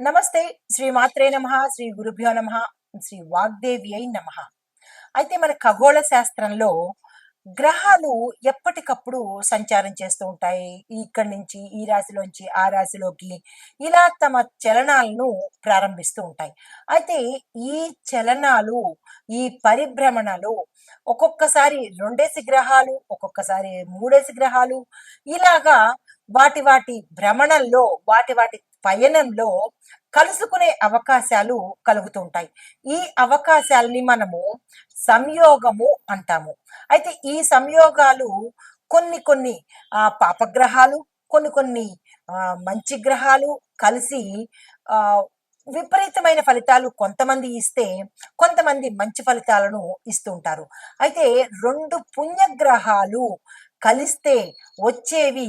నమస్తే. శ్రీ మాత్రే నమ. శ్రీ గురుభ్యో నమ. శ్రీ వాగ్దేవి అయి నమ. అయితే మన ఖగోళ శాస్త్రంలో గ్రహాలు ఎప్పటికప్పుడు సంచారం చేస్తూ ఉంటాయి. ఇక్కడి నుంచి ఈ రాశిలోంచి ఆ రాశిలోకి ఇలా తమ చలనాలను ప్రారంభిస్తూ ఉంటాయి. అయితే ఈ చలనాలు ఈ పరిభ్రమణలు ఒక్కొక్కసారి రెండేసి గ్రహాలు ఒక్కొక్కసారి మూడేసి గ్రహాలు ఇలాగా వాటి వాటి భ్రమణంలో వాటి వాటి పయనంలో కలుసుకునే అవకాశాలు కలుగుతుంటాయి ఈ అవకాశాలని మనము సంయోగము అంటాము. అయితే ఈ సంయోగాలు కొన్ని కొన్ని ఆ, పాపగ్రహాలు కొన్ని కొన్ని మంచి గ్రహాలు కలిసి ఆ విపరీతమైన ఫలితాలు కొంతమంది ఇస్తే కొంతమంది మంచి ఫలితాలను ఇస్తుంటారు అయితే రెండు పుణ్యగ్రహాలు కలిస్తే వచ్చేవి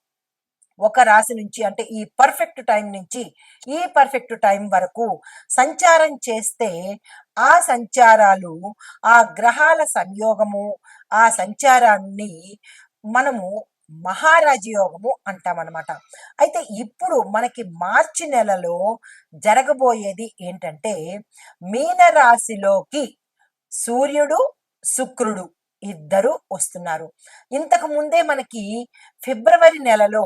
ఒక రాశి నుంచి అంటే ఈ పర్ఫెక్ట్ టైం నుంచి ఈ పర్ఫెక్ట్ టైం వరకు సంచారం చేస్తే ఆ సంచారాలు ఆ గ్రహాల సంయోగము ఆ సంచారాన్ని మనము మహారాజయోగము అంటామన్నమాట అయితే ఇప్పుడు మనకి మార్చి నెలలో జరగబోయేది ఏంటంటే మీనరాశిలోకి సూర్యుడు శుక్రుడు ఇద్దరు వస్తున్నారు. ఇంతకు ముందే మనకి ఫిబ్రవరి నెలలో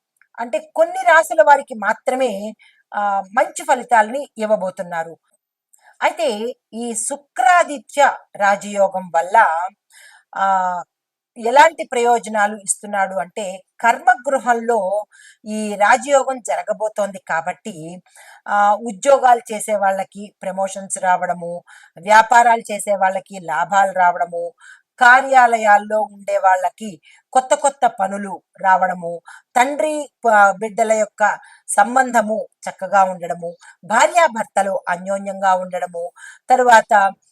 అంటే కొన్ని రాశుల వారికి మాత్రమే ఆ, మంచి ఫలితాలని ఇవ్వబోతున్నారు. అయితే ఈ శుక్రాదిత్య రాజయోగం వల్ల ఆ ఎలాంటి ప్రయోజనాలు ఇస్తున్నాడు అంటే కర్మగృహంలో ఈ రాజయోగం జరగబోతోంది కాబట్టి ఆ ఉద్యోగాలు చేసే వాళ్ళకి ప్రమోషన్స్ రావడము వ్యాపారాలు చేసే వాళ్ళకి లాభాలు రావడము కార్యాలయాల్లో ఉండే వాళ్ళకి కొత్త కొత్త పనులు రావడము తండ్రి బిడ్డల యొక్క సంబంధము చక్కగా ఉండడము భార్యాభర్తలు అన్యోన్యంగా ఉండడము తరువాత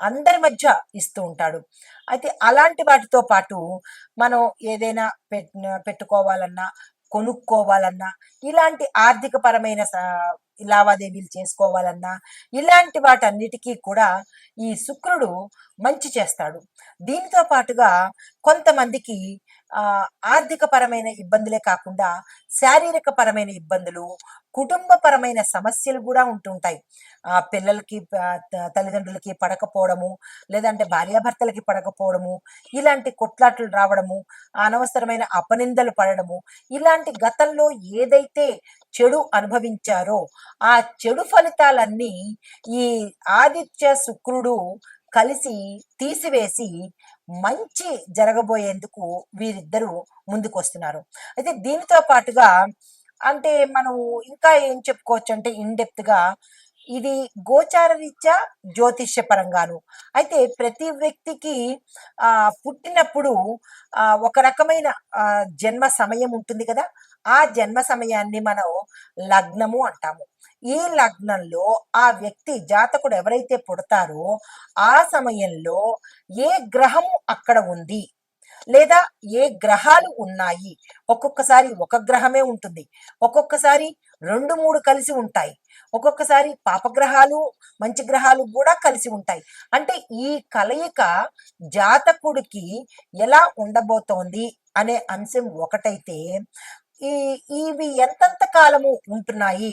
అందరి మధ్య ఇస్తూ ఉంటాడు. అయితే అలాంటి వాటితో పాటు మనం ఏదైనా పెట్ పెట్టుకోవాలన్నా కొనుక్కోవాలన్నా ఇలాంటి ఆర్థిక పరమైన లావాదేవీలు చేసుకోవాలన్నా ఇలాంటి వాటన్నిటికీ కూడా ఈ శుక్రుడు మంచి చేస్తాడు. దీనితో పాటుగా కొంతమందికి ఆ, ఆర్థికపరమైన ఇబ్బందులే కాకుండా శారీరక పరమైన ఇబ్బందులు కుటుంబపరమైన సమస్యలు కూడా ఉంటుంటాయి ఆ పిల్లలకి తల్లిదండ్రులకి పడకపోవడము లేదంటే భార్యాభర్తలకి పడకపోవడము ఇలాంటి కొట్లాట్లు రావడము అనవసరమైన అపనిందలు పడడము ఇలాంటి గతంలో ఏదైతే చెడు అనుభవించారో ఆ చెడు ఫలితాలన్నీ ఈ ఆదిత్య శుక్రుడు కలిసి తీసివేసి మంచి జరగబోయేందుకు వీరిద్దరూ ముందుకు వస్తున్నారు అయితే దీనితో పాటుగా అంటే మనం ఇంకా ఏం చెప్పుకోవచ్చు అంటే ఇన్డెప్త్గా ఇది గోచార రీత్యా జ్యోతిష్య పరంగాను. అయితే ప్రతి వ్యక్తికి ఆ పుట్టినప్పుడు ఆ ఒక రకమైన జన్మ సమయం ఉంటుంది కదా? ఆ జన్మ సమయాన్ని మనం లగ్నము అంటాము. ఈ లగ్నంలో ఆ వ్యక్తి జాతకుడు ఎవరైతే పుడతారో ఆ సమయంలో ఏ గ్రహము అక్కడ ఉంది? లేదా ఏ గ్రహాలు ఉన్నాయి? ఒక్కొక్కసారి ఒక గ్రహమే ఉంటుంది. ఒక్కొక్కసారి రెండు మూడు కలిసి ఉంటాయి. ఒక్కొక్కసారి పాపగ్రహాలు మంచి గ్రహాలు కూడా కలిసి ఉంటాయి. అంటే ఈ కలయిక జాతకుడికి ఎలా ఉండబోతోంది అనే అంశం ఒకటైతే ఈ ఇవి ఎంతంత కాలము ఉంటున్నాయి?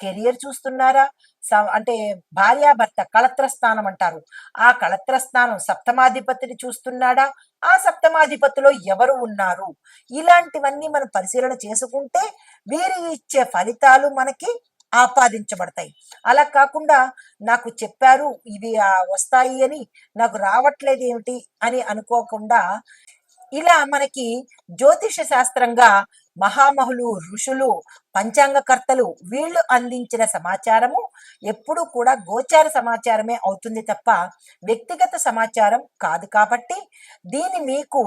కెరియర్ చూస్తున్నారా? స- అంటే భార్యాభర్త కళత్ర స్థానం అంటారు. ఆ కళత్ర స్థానం సప్తమాధిపతిని చూస్తున్నాడా? ఆ సప్తమాధిపతిలో ఎవరు ఉన్నారు? ఇలాంటివన్నీ మనం పరిశీలన చేసుకుంటే వీరు ఇచ్చే ఫలితాలు మనకి ఆపాదించబడతాయి. అలా కాకుండా నాకు చెప్పారు ఇవి వస్తాయి అని నాకు రావట్లేదు ఏమిటి అని అనుకోకుండా ఇలా మనకి జ్యోతిష శాస్త్రంగా మహామహులు ఋషులు పంచాంగకర్తలు వీళ్ళు అందించిన సమాచారము ఎప్పుడు కూడా గోచార సమాచారమే అవుతుంది తప్ప వ్యక్తిగత సమాచారం కాదు కాబట్టి దీని మీకు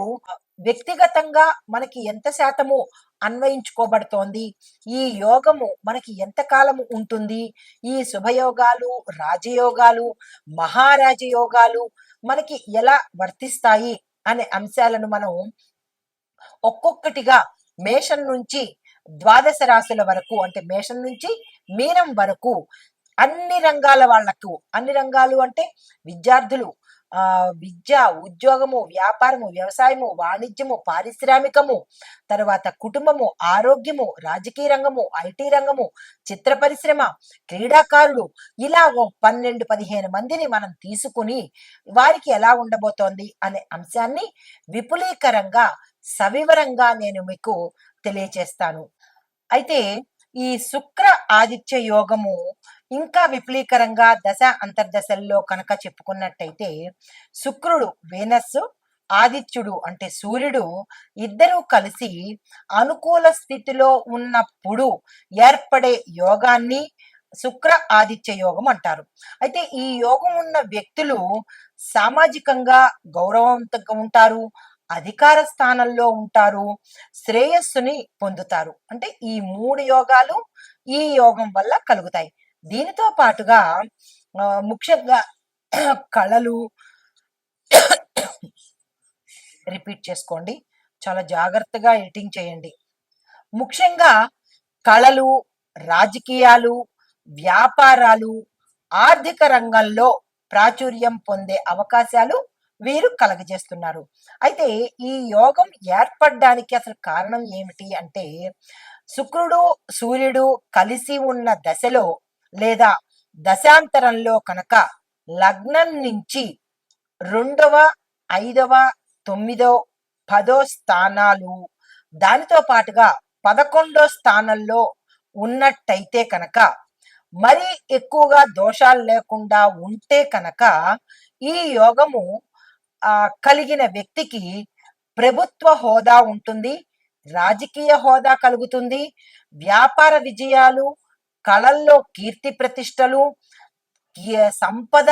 వ్యక్తిగతంగా మనకి ఎంత శాతము అన్వయించుకోబడుతోంది? ఈ యోగము మనకి ఎంత కాలము ఉంటుంది? ఈ శుభయోగాలు రాజయోగాలు మహారాజయోగాలు మనకి ఎలా వర్తిస్తాయి? అనే అంశాలను మనం ఒక్కొక్కటిగా మేషం నుంచి ద్వాదశ రాశుల వరకు అంటే మేషం నుంచి మీనం వరకు అన్ని రంగాల వాళ్ళకు అన్ని రంగాలు అంటే విద్యార్థులు ఆ విద్య ఉద్యోగము వ్యాపారము వ్యవసాయము వాణిజ్యము పారిశ్రామికము తర్వాత కుటుంబము ఆరోగ్యము రాజకీయ రంగము ఐటీ రంగము చిత్ర పరిశ్రమ క్రీడాకారులు ఇలా ఓ పన్నెండు పదిహేను మందిని మనం తీసుకుని వారికి ఎలా ఉండబోతోంది అనే అంశాన్ని విపులీకరంగా సవివరంగా నేను మీకు తెలియచేస్తాను. అయితే ఈ శుక్ర ఆదిత్య యోగము ఇంకా విపులీకరంగా దశ అంతర్దశల్లో కనుక చెప్పుకున్నట్టయితే శుక్రుడు వేనస్సు ఆదిత్యుడు అంటే సూర్యుడు ఇద్దరూ కలిసి అనుకూల స్థితిలో ఉన్నప్పుడు ఏర్పడే యోగాన్ని శుక్ర ఆదిత్య యోగం అంటారు. అయితే ఈ యోగం ఉన్న వ్యక్తులు సామాజికంగా గౌరవంతంగా ఉంటారు అధికార స్థానంలో ఉంటారు శ్రేయస్సుని పొందుతారు. అంటే ఈ మూడు యోగాలు ఈ యోగం వల్ల కలుగుతాయి. దీనితో పాటుగా ముఖ్యంగా కళలు రిపీట్ చేసుకోండి. చాలా జాగ్రత్తగా ఎడిటింగ్ చేయండి. ముఖ్యంగా కళలు రాజకీయాలు వ్యాపారాలు ఆర్థిక రంగంలో ప్రాచుర్యం పొందే అవకాశాలు వీరు కలగజేస్తున్నారు. అయితే ఈ యోగం ఏర్పడడానికి అసలు కారణం ఏమిటి అంటే శుక్రుడు సూర్యుడు కలిసి ఉన్న దశలో లేదా దశాంతరంలో కనుక లగ్నం నుంచి రెండవ ఐదవ తొమ్మిదో పదో స్థానాలు దానితో పాటుగా పదకొండో స్థానంలో ఉన్నట్టయితే కనుక మరి ఎక్కువగా దోషాలు లేకుండా ఉంటే కనుక ఈ యోగము కలిగిన వ్యక్తికి ప్రభుత్వ హోదా ఉంటుంది రాజకీయ హోదా కలుగుతుంది వ్యాపార విజయాలు కళల్లో కీర్తి ప్రతిష్టలు సంపద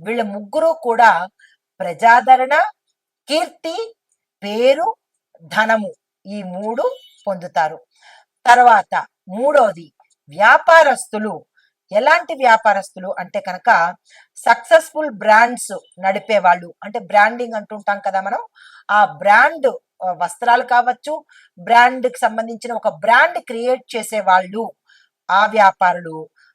వీళ్ళ ముగ్గురు కూడా ప్రజాదరణ కీర్తి పేరు ధనము ఈ మూడు పొందుతారు. తర్వాత మూడోది వ్యాపారస్తులు. ఎలాంటి వ్యాపారస్తులు అంటే కనుక సక్సెస్ఫుల్ బ్రాండ్స్ నడిపే వాళ్ళు అంటే బ్రాండింగ్ అంటుంటాం కదా మనం. ఆ బ్రాండ్ వస్త్రాలు కావచ్చు బ్రాండ్కి సంబంధించిన ఒక బ్రాండ్ క్రియేట్ చేసే వాళ్ళు ఆ వ్యాపారులు.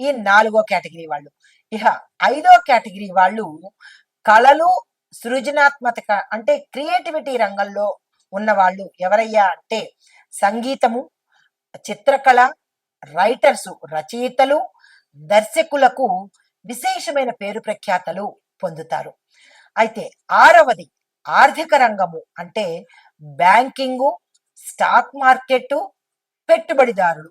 ఈ నాలుగో కేటగిరీ వాళ్ళు. ఇహ ఐదో కేటగిరీ వాళ్ళు కళలు సృజనాత్మక అంటే క్రియేటివిటీ రంగంలో ఉన్న వాళ్ళు ఎవరయ్యా అంటే సంగీతము చిత్రకళ రైటర్స్ రచయితలు దర్శకులకు విశేషమైన పేరు ప్రఖ్యాతలు పొందుతారు. అయితే ఆరవది ఆర్థిక రంగము అంటే బ్యాంకింగు స్టాక్ మార్కెట్ పెట్టుబడిదారులు.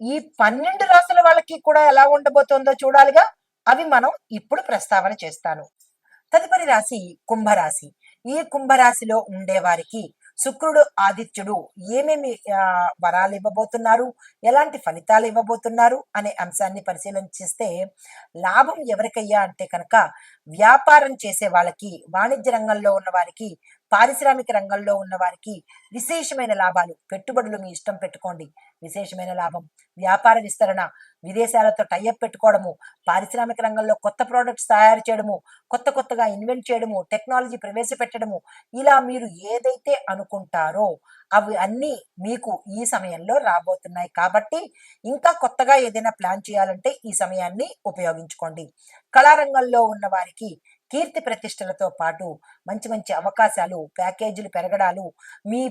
ఈ పన్నెండు రాసుల వాళ్ళకి కూడా ఎలా ఉండబోతోందో చూడాలిగా. అవి మనం ఇప్పుడు ప్రస్తావన చేస్తాను. తదుపరి రాశి కుంభరాశి. ఈ కుంభరాశిలో ఉండే వారికి శుక్రుడు ఆదిత్యుడు ఏమేమి వరాలు ఇవ్వబోతున్నారు? ఎలాంటి ఫలితాలు ఇవ్వబోతున్నారు? అనే అంశాన్ని పరిశీలన చేస్తే లాభం ఎవరికయ్యా అంటే కనుక వ్యాపారం చేసే వాళ్ళకి వాణిజ్య రంగంలో ఉన్న వారికి పారిశ్రామిక రంగంలో ఉన్న వారికి విశేషమైన లాభాలు. పెట్టుబడులు మీ ఇష్టం పెట్టుకోండి. విశేషమైన లాభం. వ్యాపార విస్తరణ విదేశాలతో టైఅప్ పెట్టుకోవడము పారిశ్రామిక రంగంలో కొత్త ప్రోడక్ట్స్ తయారు చేయడము కొత్త కొత్తగా ఇన్వెంట్ చేయడము టెక్నాలజీ ప్రవేశపెట్టడము ఇలా మీరు ఏదైతే అనుకుంటారో అవి అన్నీ మీకు ఈ సమయంలో రాబోతున్నాయి. కాబట్టి ఇంకా కొత్తగా ఏదైనా ప్లాన్ చేయాలంటే ఈ సమయాన్ని ఉపయోగించుకోండి. కళారంగంలో ఉన్న వారికి కీర్తి ప్రతిష్టలతో పాటు మంచి మంచి అవకాశాలు ప్యాకేజీలు పెరగడాలు మీ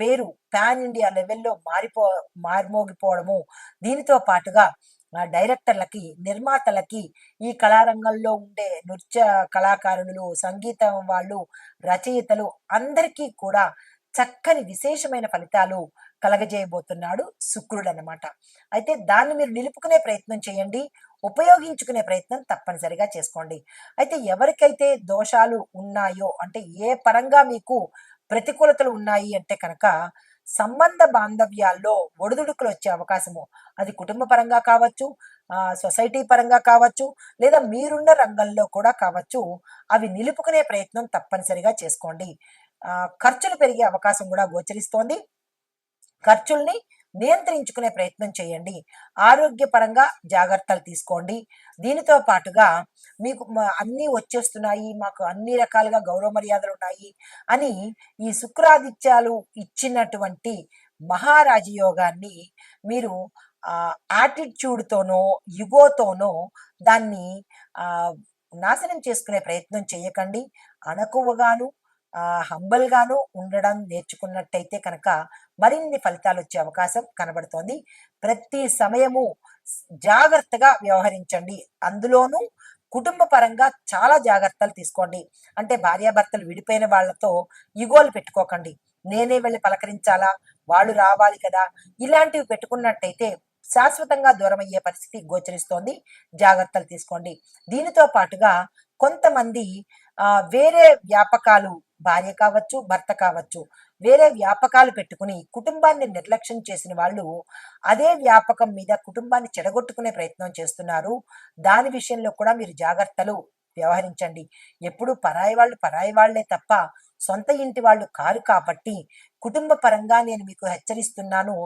పేరు పాన్ ఇండియా లెవెల్లో మారిపో మారిమోగిపోవడము దీనితో పాటుగా డైరెక్టర్లకి నిర్మాతలకి ఈ కళారంగంలో ఉండే నృత్య కళాకారులు సంగీతం వాళ్ళు రచయితలు అందరికీ కూడా చక్కని విశేషమైన ఫలితాలు కలగజేయబోతున్నాడు శుక్రుడు అనమాట అయితే దాన్ని మీరు నిలుపుకునే ప్రయత్నం చేయండి ఉపయోగించుకునే ప్రయత్నం తప్పనిసరిగా చేసుకోండి. అయితే ఎవరికైతే దోషాలు ఉన్నాయో అంటే ఏ పరంగా మీకు ప్రతికూలతలు ఉన్నాయి అంటే కనుక సంబంధ బాంధవ్యాల్లో ఒడిదుడుకులు వచ్చే అవకాశము. అది కుటుంబ పరంగా కావచ్చు ఆ, సొసైటీ పరంగా కావచ్చు లేదా మీరున్న రంగంలో కూడా కావచ్చు. అవి నిలుపుకునే ప్రయత్నం తప్పనిసరిగా చేసుకోండి. ఖర్చులు పెరిగే అవకాశం కూడా గోచరిస్తోంది. ఖర్చుల్ని నియంత్రించుకునే ప్రయత్నం చేయండి. ఆరోగ్యపరంగా జాగ్రత్తలు తీసుకోండి. దీనితో పాటుగా మీకు అన్నీ వచ్చేస్తున్నాయి మాకు అన్ని రకాలుగా గౌరవ మర్యాదలు ఉన్నాయి అని ఈ శుక్రాదిత్యాలు ఇచ్చినటువంటి మహారాజ యోగాన్ని మీరు యాటిట్యూడ్తోనో యుగోతోనో దాన్ని నాశనం చేసుకునే ప్రయత్నం చేయకండి. అణకువగాను హంబల్ గాను ఉండడం నేర్చుకున్నట్టయితే కనుక మరిన్ని ఫలితాలు వచ్చే అవకాశం కనబడుతోంది. ప్రతి సమయము జాగ్రత్తగా వ్యవహరించండి. అందులోనూ కుటుంబ పరంగా చాలా జాగ్రత్తలు తీసుకోండి. అంటే భార్యాభర్తలు విడిపోయిన వాళ్ళతో ఇగోలు పెట్టుకోకండి. నేనే వెళ్ళి పలకరించాలా? వాళ్ళు రావాలి కదా? ఇలాంటివి పెట్టుకున్నట్టయితే శాశ్వతంగా దూరం అయ్యే పరిస్థితి గోచరిస్తోంది. జాగ్రత్తలు తీసుకోండి. దీనితో పాటుగా కొంతమంది ఆ, వేరే వ్యాపకాలు భార్య కావచ్చు భర్త కావచ్చు వేరే వ్యాపకాలు పెట్టుకుని కుటుంబాన్ని నిర్లక్ష్యం చేసిన వాళ్ళు అదే వ్యాపకం మీద కుటుంబాన్ని చెడగొట్టుకునే ప్రయత్నం చేస్తున్నారు. దాని విషయంలో కూడా మీరు జాగ్రత్తలు వ్యవహరించండి. ఎప్పుడు పరాయి వాళ్ళు పరాయి వాళ్ళే తప్ప సొంత ఇంటి వాళ్ళు కారు కాబట్టి కుటుంబ పరంగా నేను మీకు హెచ్చరిస్తున్నాను.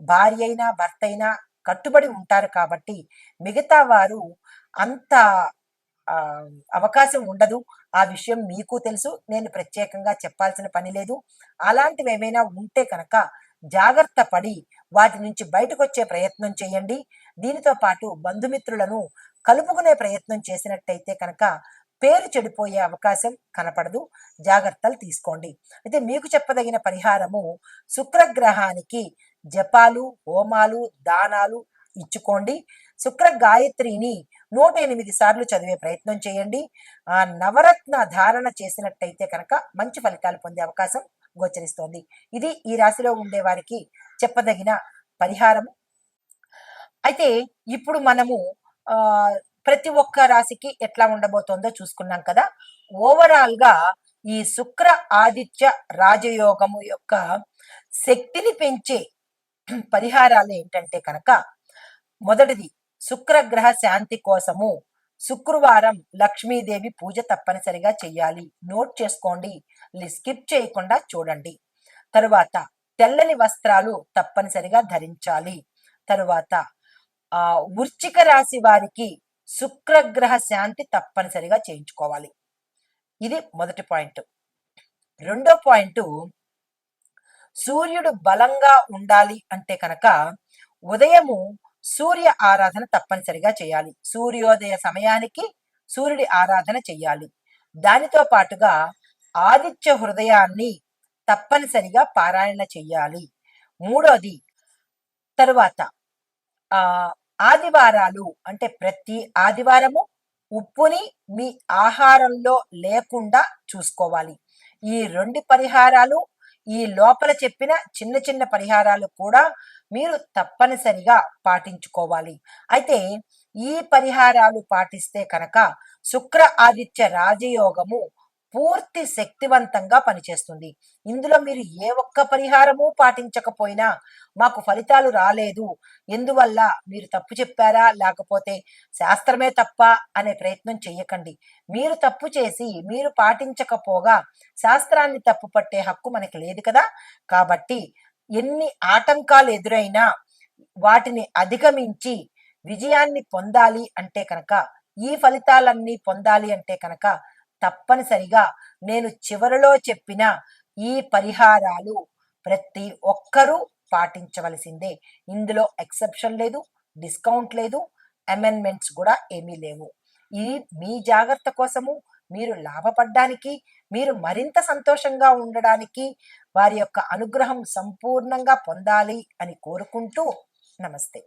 భార్య అయినా భర్త అయినా కట్టుబడి ఉంటారు కాబట్టి మిగతా వారు అంత అవకాశం ఉండదు. ఆ విషయం మీకు తెలుసు. నేను ప్రత్యేకంగా చెప్పాల్సిన పని లేదు. అలాంటివి ఏమైనా ఉంటే కనుక జాగ్రత్త పడి వాటి నుంచి బయటకు వచ్చే ప్రయత్నం చేయండి. దీనితో పాటు బంధుమిత్రులను కలుపుకునే ప్రయత్నం చేసినట్టయితే కనుక పేరు చెడిపోయే అవకాశం కనపడదు. జాగ్రత్తలు తీసుకోండి. అయితే మీకు చెప్పదగిన పరిహారము శుక్రగ్రహానికి జపాలు హోమాలు దానాలు ఇచ్చుకోండి. శుక్ర గాయత్రిని నూట ఎనిమిది సార్లు చదివే ప్రయత్నం చేయండి. ఆ నవరత్న ధారణ చేసినట్టయితే కనుక మంచి ఫలితాలు పొందే అవకాశం గోచరిస్తోంది. ఇది ఈ రాశిలో ఉండే వారికి చెప్పదగిన పరిహారం. అయితే ఇప్పుడు మనము ఆ ప్రతి ఒక్క రాశికి ఎట్లా ఉండబోతోందో చూసుకున్నాం కదా. ఓవరాల్గా ఈ శుక్ర ఆదిత్య రాజయోగము యొక్క శక్తిని పెంచే పరిహారాలు ఏంటంటే కనుక మొదటిది శుక్రగ్రహ శాంతి కోసము శుక్రవారం లక్ష్మీదేవి పూజ తప్పనిసరిగా చెయ్యాలి నోట్ చేసుకోండి. స్కిప్ చేయకుండా చూడండి. తరువాత తెల్లని వస్త్రాలు తప్పనిసరిగా ధరించాలి. తరువాత ఆ వృచ్చిక రాశి వారికి శుక్రగ్రహ శాంతి తప్పనిసరిగా చేయించుకోవాలి. ఇది మొదటి పాయింట్. రెండో పాయింట్ సూర్యుడు బలంగా ఉండాలి అంటే కనుక ఉదయము సూర్య ఆరాధన తప్పనిసరిగా చేయాలి. సూర్యోదయ సమయానికి సూర్యుడి ఆరాధన చెయ్యాలి దానితో పాటుగా ఆదిత్య హృదయాన్ని తప్పనిసరిగా పారాయణ చెయ్యాలి మూడోది తరువాత ఆ ఆదివారాలు అంటే ప్రతి ఆదివారము ఉప్పుని మీ ఆహారంలో లేకుండా చూసుకోవాలి. ఈ రెండు పరిహారాలు ఈ లోపల చెప్పిన చిన్న చిన్న పరిహారాలు కూడా మీరు తప్పనిసరిగా పాటించుకోవాలి. అయితే ఈ పరిహారాలు పాటిస్తే కనుక శుక్ర ఆదిత్య రాజయోగము పూర్తి శక్తివంతంగా పనిచేస్తుంది. ఇందులో మీరు ఏ ఒక్క పరిహారము పాటించకపోయినా మాకు ఫలితాలు రాలేదు. ఎందువల్ల మీరు తప్పు చెప్పారా? లేకపోతే శాస్త్రమే తప్ప అనే ప్రయత్నం చెయ్యకండి. మీరు తప్పు చేసి మీరు పాటించకపోగా శాస్త్రాన్ని తప్పు పట్టే హక్కు మనకి లేదు కదా? కాబట్టి ఎన్ని ఆటంకాలు ఎదురైనా వాటిని అధిగమించి విజయాన్ని పొందాలి అంటే కనుక ఈ ఫలితాలన్నీ పొందాలి అంటే కనుక తప్పనిసరిగా నేను చివరిలో చెప్పిన ఈ పరిహారాలు ప్రతి ఒక్కరూ పాటించవలసిందే. ఇందులో ఎక్సెప్షన్ లేదు డిస్కౌంట్ లేదు అమెండ్మెంట్స్ కూడా ఏమీ లేవు. ఇది మీ జాగ్రత్త కోసము మీరు లాభపడ్డానికి మీరు మరింత సంతోషంగా ఉండడానికి వారి యొక్క అనుగ్రహం సంపూర్ణంగా పొందాలి అని కోరుకుంటూ నమస్తే.